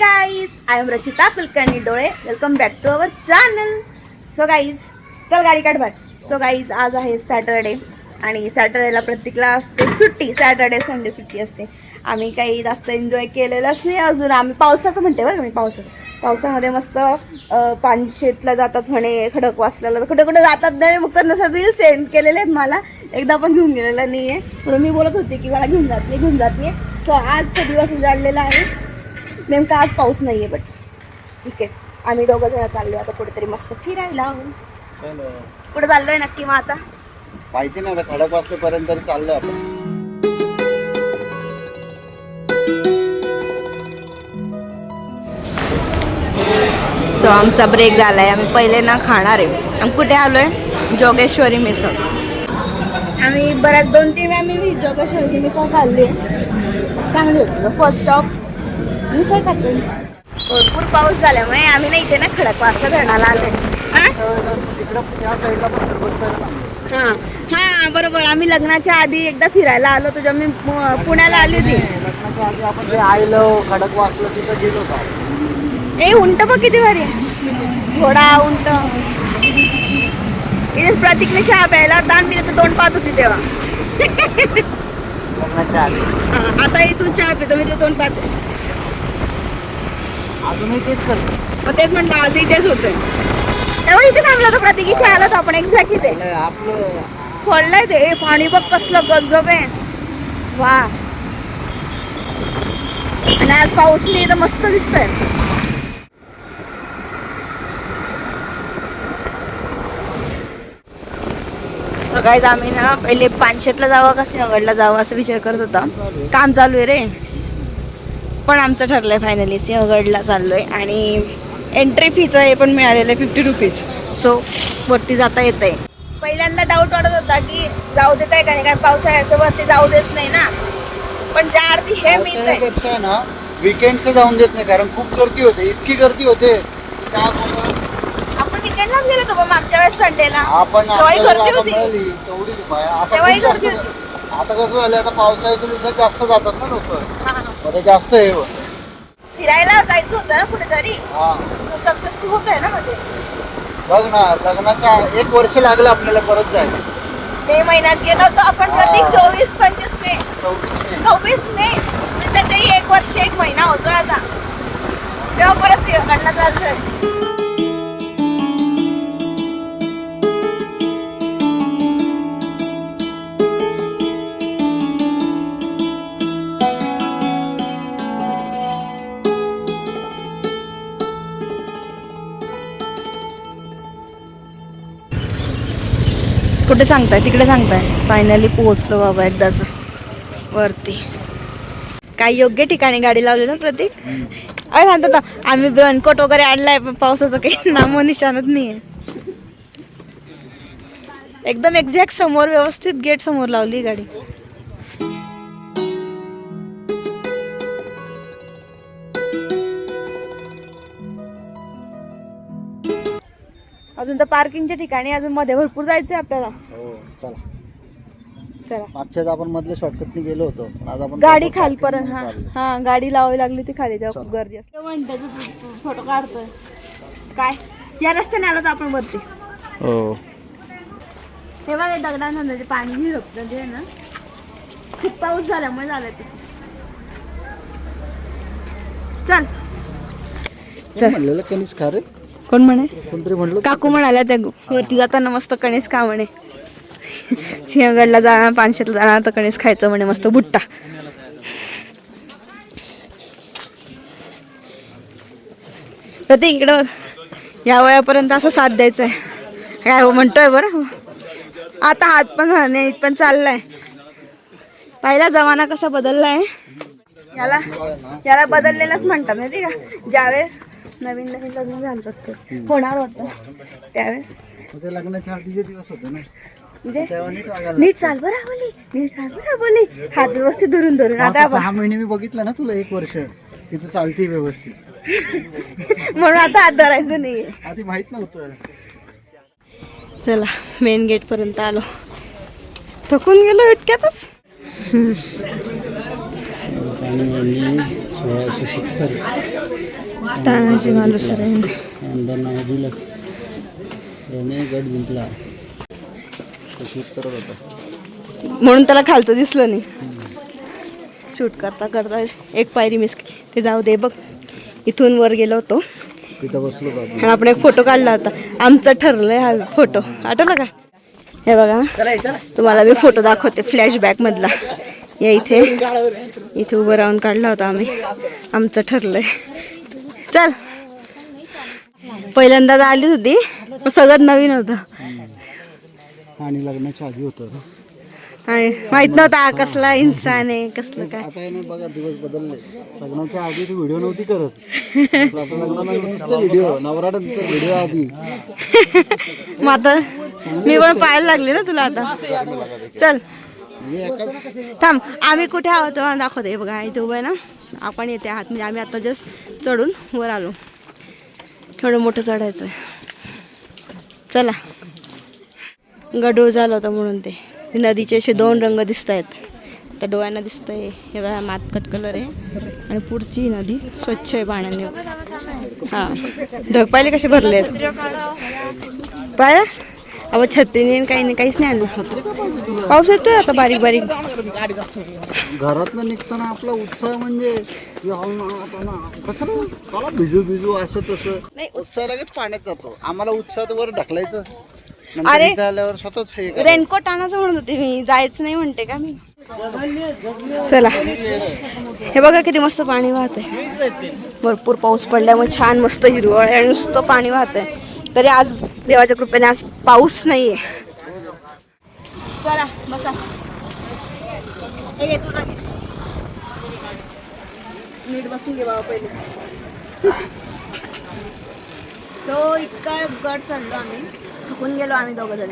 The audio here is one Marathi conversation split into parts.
Guys I am Rachita Kulkarni डोळे welcome back to our channel so guys चल गाडी काढ बार. सो गाईज आज आहे सॅटरडे आणि सॅटरडेला प्रत्येकला असते सुट्टी. सॅटरडे संडे सुट्टी असते. आम्ही काही जास्त एन्जॉय केलेलंच नाही अजून. आम्ही पावसाचं म्हणते बरं मी पावसाचं. पावसामध्ये मस्त पानशेतला जातात म्हणे खडकवासला कुठे कुठे जातात नाही मग नसं रील सेंड केलेले आहेत मला. एकदा पण घेऊन गेलेला नाही आहे म्हणून मी बोलत होते की मला घेऊन जात नाही घेऊन जात नाही. सो आज तो दिवस उजाडलेला आहे. नेमका आज पाऊस नाही आहे बट ठीक आहे. आम्ही दोघं जण चाललो आता कुठेतरी मस्त फिरायला. कुठे चाललोय नक्की मग आता? माहिती नाही आता खडक वाजतेपर्यंत तरी चाललोय आपण. सो आमचा ब्रेक झालाय. आम्ही पहिले ना खाणार आहे. आम्ही कुठे आलोय? जोगेश्वरी मिसळ. आम्ही बऱ्याच दोन तीन आम्ही मी जोगेश्वरीची मिसळ खाल्ली. चांगली होती. फर्स्ट स्टॉप मिसळ खातो भरपूर पाऊस झाल्यामुळे आम्ही ना इथे ना खडकवासला धरणाला आलोय. हा? हा. हा बरोबर. आम्ही लग्नाच्या आधी एकदा फिरायला आलो जेव्हा मी पुण्याला आली होती. ते आयलं तिथं गेलो ए उंट बघ किती भारी घोडा उंट. इथे प्रतीकने चहा प्यायला आणि मी त्याचं तोंड पाहत होती तेव्हा. आता ही तू चहा पितो मी तुझं तोंड पाहते. अजूनही तेच करतो. मग तेच म्हटलं आजही तेच होतंय. तेव्हा इथे थांबला होता प्रतीक इथे आला होता आपण एक्झॅक्ट इथे आपलं- आपलं. खोललंय ते. पाणी बघ कसलं गजब आहे. वा. आणि आज पाऊस नाही तर मस्त दिसतंय. सकाळीच आम्ही ना पहिले पानशेतला जावं का सिंहगडला जावं असं विचार करत होता. काम चालू आहे रे. पण आमचं ठरलंय फायनली सिंहगडला चाललोय. आणि एंट्री फीचं हे पण मिळालेलं आहे फिफ्टी रुपीज सो वरती जाता येत आहे पहिल्यांदा डाऊट वाटत होता की जाऊ देत आहे का नाही? कारण पावसाळ्याचं वरती जाऊ देत नाही ना. पण ज्या अर्थी हे पावसाळ्यापेक्षा आहे ना विकेंडचं जाऊन देत नाही कारण खूप गर्दी होते. इतकी गर्दी होते. आपण विकेंडलाच गेलो होतो मागच्या वेळेस संडेला आपण तेव्हाही गर्दी होती. तेवढी आता कसं झालं आता पावसाळ्याच्या दिवसात जास्त जातात ना लोक. मध्ये जास्त हे. होतं फिरायला जायचं होतं ना कुठेतरी. हा. सक्सेसफुल होत आहे ना म्हणजे बघ ना लग्नाच्या एक वर्ष लागलं आपल्याला परत जायला. मे महिन्यात गेलो होतो आपण प्रत्येक. चोवीस पंचवीस मे. चौतीस मे. सव्वीस मे. म्हणजे एक वर्ष एक महिना होतो आता. तेव्हा परत सिंहगडला कुठे सांगताय? तिकडे सांगताय. फायनली पोहोचलो बाबा एकदाच. वरती. काय योग्य ठिकाणी गाडी लावली ना प्रतीक? अरे सांगतो ना आम्ही रेनकोट वगैरे आणलाय पण पावसाचं काही नामो निशाणच नाहीये. एकदम एक्झॅक्ट समोर व्यवस्थित गेट समोर लावली गाडी. अजून तर पार्किंगच्या ठिकाणी अजून मध्ये भरपूर जायचंय आपल्याला. हो चला. चला. मागच्याच आपण मधल्या शॉर्टकटने गेलो होतो पण आज आपण गाडी खालपर्यंत हा. हा गाडी लावावी लागली ती खाली तेव्हा खूप. गर्दी असते. फोटो काढतोय. काय? या रस्त्याने आलो तर आपण वरती. हो. तेव्हा हे दगडांना ते पाणी झिरपतं ते ना खूप पाऊस झाल्यामुळे झालं तसं. चल. म्हणलेलं कणीस खा रे? कोण म्हणे? काकू म्हणाल्या त्या वरती जाताना मस्त कणीस खा म्हणे. सिंहगडला जाणार पानशेतला जाणार तर कणीस खायचं म्हणे मस्त बुट्टा. प्रतीक इकडं. या वयापर्यंत असं साथ द्यायचं आहे. काय हो म्हणतोय बरं आता हात पण नाही पण चाललाय. पहिला जमाना कसा बदललाय? याला याला बदललेलाच म्हणतात माहिती का? ज्यावेळेस नवीन नवीन लग्न झालं ते. होणार होतं. त्यावेळेस. ते लग्नाच्या आधीचे दिवस होते ना. म्हणजे नीट चाल बरं बोली नीट चाल बरं बोली हात व्यवस्थित धरून धरून. आता. सहा महिने मी बघितलं ना तुला एक वर्ष. तिथं चालते व्यवस्थित. म्हणून आता हात धरायचं नाहीये. आधी माहीत नव्हतं. चला मेन गेट पर्यंत आलो. थकून गेलो इतक्यातच. आणि सोळाशे सत्तर तानाजी मालुसरे आमदार नावाजीला याने गड जिंकला शूट करत होता म्हणून त्याला खालचं दिसलं नाही. शूट करता करता एक पायरी मिस ते जाऊ दे बघ. इथून वर गेलो होतो. आणि आपण एक फोटो काढला होता. आमचं ठरलंय हा फोटो आठवला का? हे बघा. तुम्हाला मी फोटो दाखवते फ्लॅशबॅक मधला. या इथे. इथे उभं राहून काढला होता आम्ही. आमचं ठरलंय. चल. पहिल्यांदा आली होती पण सगळं नवीन होतं. आणि लग्नाच्या आधी होतं आणि माहीत नव्हता कसला इन्सान आहे कसलं काय. आता आहे ना बघा दिवस बदलले. लग्नाच्या आधी ती व्हिडिओ नव्हती करत. व्हिडिओ व्हिडिओ आधी. मग आता मी पण पाहायला लागले ना तुला आता. चल. थांब आम्ही कुठे आहोत? तुम्हाला दाखवते. हे बघा इथे उभं आहे ना? आपण येते आहात. म्हणजे आम्ही आता जस्ट चढून वर आलो. थोडं मोठं चढायचं चला. गडूळ झालं होतं म्हणून ते. नदीचे असे दोन रंग दिसत आहेत. त्या डोळ्यांना दिसतंय. हे बघा मातकट कलर आहे. आणि पुढची नदी स्वच्छ आहे पाण्याने. हां. ढग पाहिले कसे भरले आहेत पाहिलं? अहो छत्रीने काही नाही काहीच नाही आणलं पाऊस येतोय आता बारीक बारीक. घरातनं निघताना आपला उत्साह म्हणजे की अहो ना, आता ना, कसं भिजू भिजू असं तसं. नाही. उत्साह लगेच पाण्यात जातो. आम्हाला उत्साह वर ढकलायचं. अरे. इथं आल्यावर स्वतःच. रेनकोट आणायचं म्हणत होते मी. जायचं नाही म्हणते का मी? चला. हे बघा किती मस्त पाणी वाहतंय. भरपूर पाऊस पडल्यामुळे छान मस्त हिरवळ आहे आणि नुसतं पाणी वाहतंय. तरी आज देवाच्या कृपेने आज पाऊस नाहीये. चला बसा. हे घे नीट बसून घे बाबा पहिले. सो इतका गड चढलो आम्ही. थकून गेलो आम्ही दोघं जण.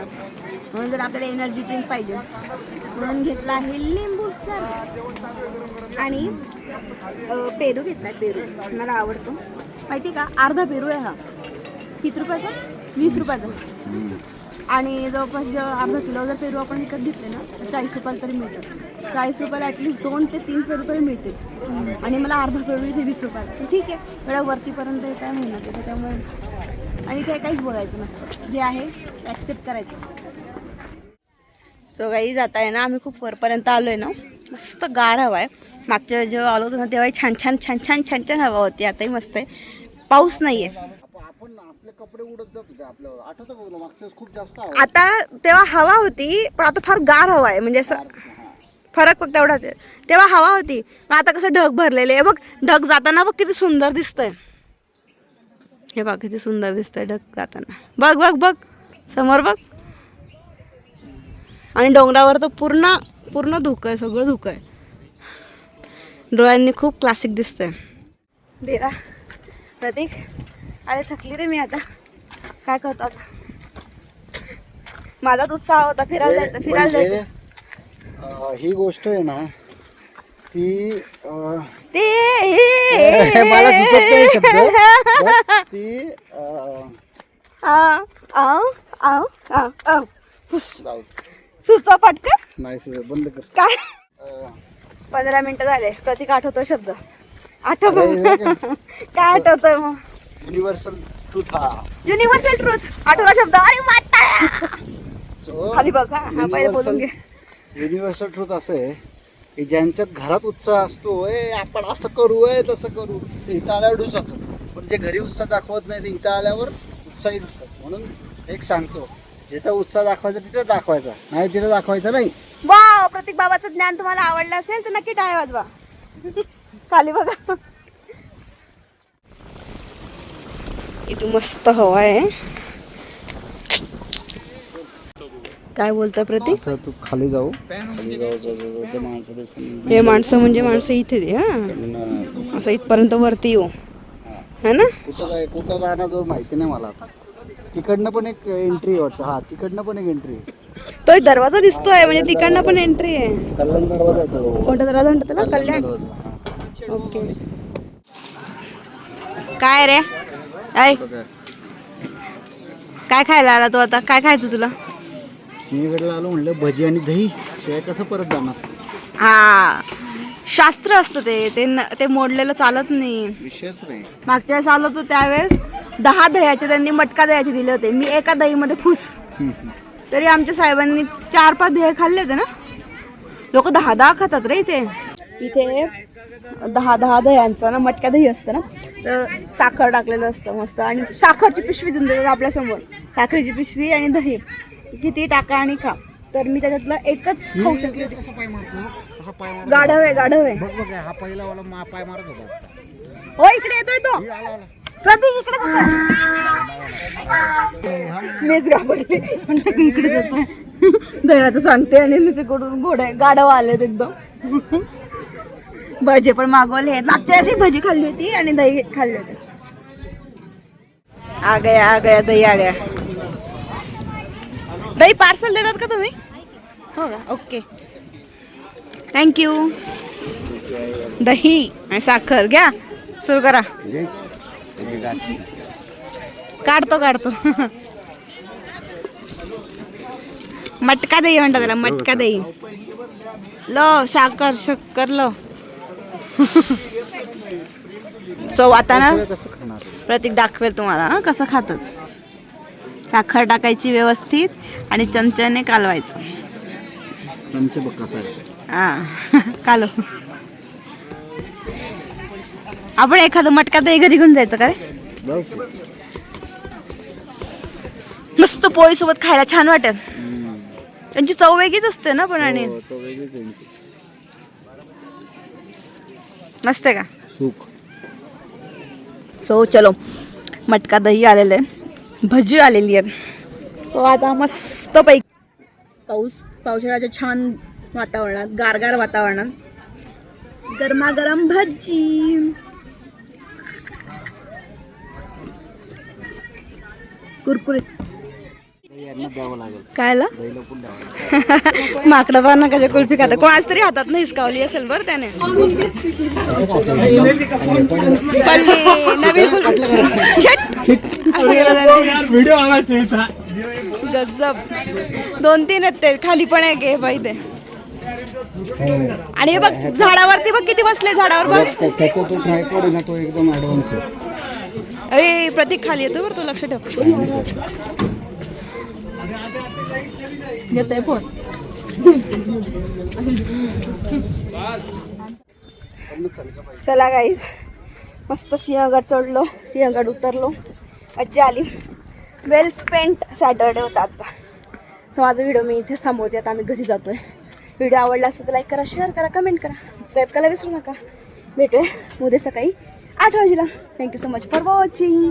म्हणून जर आपल्याला एनर्जी ड्रिंक पाहिजे. म्हणून घेतला आहे लिंबू सर. आणि पेरू घेतला पेरू. मला आवडतो. माहिती का? अर्धा पेरू आहे हा. किती रुपयाचा? वीस रुपयाचा. आणि जवळपास जर अर्धा किलो जर पेरू आपण विकत घेतले ना तर चाळीस रुपयाला तरी मिळतात. चाळीस रुपयाला ॲटलिस्ट दोन ते तीन पेरू तरी मिळतील. आणि मला अर्धा पेरू इथे वीस रुपयाला. ठीक आहे एवढ्या वरतीपर्यंत हे काय मिळणार त्याच्यामुळे आणि काही काहीच बघायचं नसतं. जे आहे ते ॲक्सेप्ट करायचं सो काही जात आहे ना आम्ही खूप वरपर्यंत आलो आहे ना. मस्त गार हवा आहे. मागच्या जेव्हा आलो होतो ना तेव्हाही छान छान छान छान छान छान हवा होती. आताही मस्त आहे. पाऊस नाही आहे आपले कपडे उडत जात होते आपलं आठवतं का तुला? मागच्या वेळेस खूप जास्त आवड आता तेव्हा हवा होती पण आता फार गार हवा आहे. म्हणजे असं फरक फक्त एवढाच आहे. तेव्हा हवा होती पण आता कसं ढग भरलेले आहे. बघ ढग जाताना बघ किती सुंदर दिसतंय. हे बघ किती सुंदर दिसतंय ढग जाताना. बघ बघ बघ. समोर बघ. आणि डोंगरावर तर पूर्ण पूर्ण धुकं आहे सगळं धुकं आहे. डोळ्यांनी खूप क्लासिक दिसतंय. देरा प्रतीक. अरे थकली रे मी आता. काय करतो आता? माझाच उत्साह होता फिरायला जायचं फिरायला जायचं. ही गोष्ट आहे ना ती ते मला सुचत नाही ती पटकन. बंद कर. काय? पंधरा मिनिटं झाले प्रतीक आठवतो शब्द. आठव. काय आठवतोय मग? युनिव्हर्सल ट्रूथ हा. युनिव्हर्सल ट्रूथ आठवला शब्द. अरे सो खाली बघ हा हा, पहिले बोलून घे. युनिव्हर्सल ट्रूथ असं आहे की ज्यांच्यात घरात उत्साह असतो ए आपण असं करू ए तसं करू. ते इथं आल्यावर डूस पण जे घरी उत्साह दाखवत नाही ते इथं आल्यावर उत्साही दिसतात. म्हणून एक सांगतो जिथं उत्साह दाखवायचा तिथं दाखवायचा. नाही तिथं दाखवायचा नाही. वा प्रतीक बाबाचं ज्ञान तुम्हाला आवडलं असेल तर नक्की टाळे वाजवा. खाली बघा. इथे मस्त हवा आहे. काय बोलतोय प्रतीक? तू खाली जाऊ. खाली हे माणसं म्हणजे माणसं इथे दे हा. असं इथपर्यंत वरती येऊ. है ना? कुठं काय कुठं राहणार जो माहिती नाही मला आता. तिकडनं पण एक एंट्री वाटतं. हा तिकडनं पण एक एंट्री तो एक दरवाजा दिसतोय म्हणजे तिकडनं पण एंट्री आहे. कल्याण दरवाजा कोणता दरवाजा म्हणतात त्याला? कल्याण. ओके. काय रे? काय? काय खायला आला तू आता? काय खायचं तुला? सिंहगडला आलो म्हणलं भजी आणि दही. शिवाय कसं परत जाणार? हा. शास्त्र असतं ते. ते न- ते मोडलेलं चालत नाही. विषयच नाही. मागच्या वेळेस आलो होतो त्यावेळेस दहा दह्याचे त्यांनी मटका दह्याचे दिले होते. मी एका दहीमध्ये फुस. तरी आमच्या साहेबांनी चार पाच दहे खाल्ले होते ना? लोक दहा दहा खातात रे इथे. इथे दहा दहा दह्यांचं ना मटका दही असतं ना तर साखर टाकलेलं असतं मस्त. आणि साखरची पिशवी देऊन देतात आपल्यासमोर साखरेची पिशवी आणि दही. किती टाका आणि खा. तर मी त्याच्यातलं एकच खाऊ शकले. गाढव आहे गाढव आहे. बघ बघ हा पहिला वाला मा पाय मारत होता. हो इकडे येतोय तो. आला आला. प्रतीक इकडे मीच घाबरले. इकडे येतोय दयाचं सांगते आणि तिकडून घोडे गाडव आलेत एकदम. भजे पण मागवले आहेत. मागच्या वेळेस भजी खाल्ली होती आणि दही खाल्ली होती. आ गया आ गया दही आ गया दही पार्सल देतात का तुम्ही? हो का? ओके. थँक्यू दही आणि साखर. घ्या. सुरू करा. काढतो काढतो. मटका दही म्हणतात त्याला मटका दही. लो साखर शक्कर लो. सो आता ना प्रतीक दाखवेल तुम्हाला हं, कसं खातात. साखर टाकायची व्यवस्थित आणि चमच्याने कालवायचं. चमचे बघ कसा आहे. हा कालो आपण एखादं मटका दही घरी घेऊन जायचं का रे? मस्त पोळी सोबत खायला छान वाटेल. त्यांची चव वेगळीच असते ना पण आणि तो वेगळीच आहे. का? सुख. सो चलो. मटका दही आलेलं आहे. भजी आलेली आहेत. सो आता मस्त पैकी पाऊस. पावसाळ्याच्या छान वातावरणात गारगार वातावरणात. गरमागरम भजी. कुरकुरीत. कायला? पण माकडं ना कशा कुल्फी खातात. कोणाच तरी हातात नाही हिसकावली असेल बरं त्याने. पडली नवीन कुल्फी गजब. दोन तीन आहेत ते. खाली पण आहे पाहिजे आणि हे बघ झाडावरती बघ किती बसले झाडावर बघ. त्याचा तो ट्रायपॉड आहे ना तो एकदम ऍडव्हान्स आहे. अरे प्रतीक खाली येतो बरं तू लक्ष ठेव. येतोय फोन. चला गाईज मस्त सिंहगड चढलो. सिंहगड उतरलो. मज्जा आली. वेल स्पेंट सॅटरडे होता आजचा. सो माझा व्हिडिओ मी इथेच थांबवते. आता आम्ही घरी जातोय. व्हिडिओ आवडला असेल तर लाईक करा शेअर करा कमेंट करा. सबस्क्राईब करायला विसरू नका. भेटूया उद्या सकाळी आठ वाजेला. Thank you so much for watching